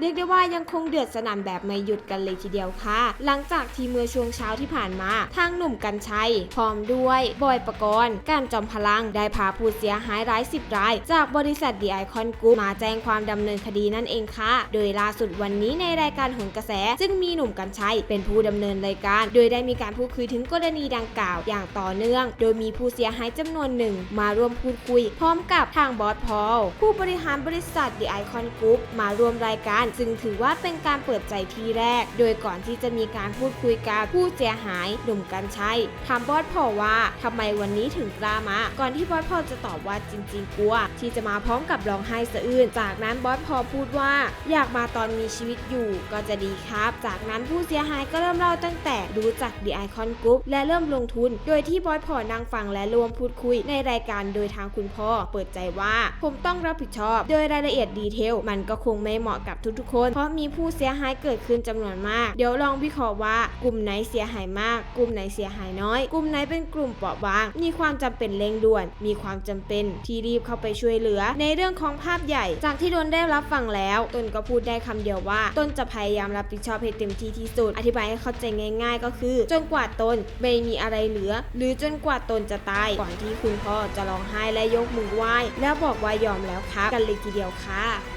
เรียกได้ว่ายังคงเดือดสนั่นแบบไม่หยุดกันเลยทีเดียวค่ะ หลังจากที่เมื่อช่วงเช้าที่ผ่านมา ทางหนุ่มกัญชัย พร้อมด้วยบอยประกรณ์ การจอมพลัง ได้พาผู้เสียหายรายสิบราย จากบริษัทดีไอคอนกรุ๊ปมาแจ้งความดำเนินคดีนั่นเองค่ะ โดยล่าสุดวันนี้ในรายการหนกระแส ซึ่งมีหนุ่มกัญชัย เป็นผู้ดำเนินรายการ โดยได้มีการพูดคุยถึงกรณีดังกล่าวอย่างต่อเนื่อง โดยมีผู้เสียหายจำนวนหนึ่ง มาร่วมพูดคุย พร้อมกับทางบอสพอลผู้บริหารบริษัทดีไอคอนกรุ๊ปมาร่วมรายการซึ่งถือว่าเป็นการเปิดใจที่แรก โดยก่อนที่จะมีการพูดคุยกับผู้เสียหายหนุ่มกัญชัยถามบอสพ่อว่าทำไมวันนี้ถึงกล้ามา ก่อนที่บอสพ่อจะตอบว่าจริง ๆ กลัว ที่จะมาพร้อมกับร้องไห้สะอื้น จากนั้นบอสพ่อพูดว่า อยากมาตอนมีชีวิตอยู่ก็จะดีครับ จากนั้นผู้เสียหายก็เริ่มเล่าตั้งแต่รู้จัก The Icon Group และเริ่มลงทุน โดยที่บอสพ่อนั่งฟังและร่วมพูดคุย ในรายการโดยทางคุณพ่อ เปิดใจว่า ผมต้องรับผิดชอบ โดยรายละเอียดดีเทลมันก็คงไม่เหมาะกับทุกๆ คน เพราะมีผู้เสียหายเกิดขึ้นจำนวนมาก เดี๋ยวลองวิเคราะห์ว่ากลุ่มไหนเสียหายมาก กลุ่มไหนเสียหายน้อย กลุ่มไหนเป็นกลุ่มเปราะบาง มีความจำเป็นเร่งด่วน มีความจำเป็นที่รีบเข้าไปช่วยเหลือ ในเรื่องของภาพใหญ่ จากที่โดนได้รับฟังแล้วตนก็พูดได้คำเดียวว่าตนจะพยายามรับผิดชอบให้เต็มที่ที่สุด อธิบายให้เข้าใจง่าย ๆ ก็คือ จนกว่าตนไม่มีอะไรเหลือ หรือจนกว่าตนจะตายก่อนที่คุณพ่อจะร้องไห้และยกมือไหว้ แล้วบอกว่ายอมแล้วครับกันเลยทีเดียวค่ะ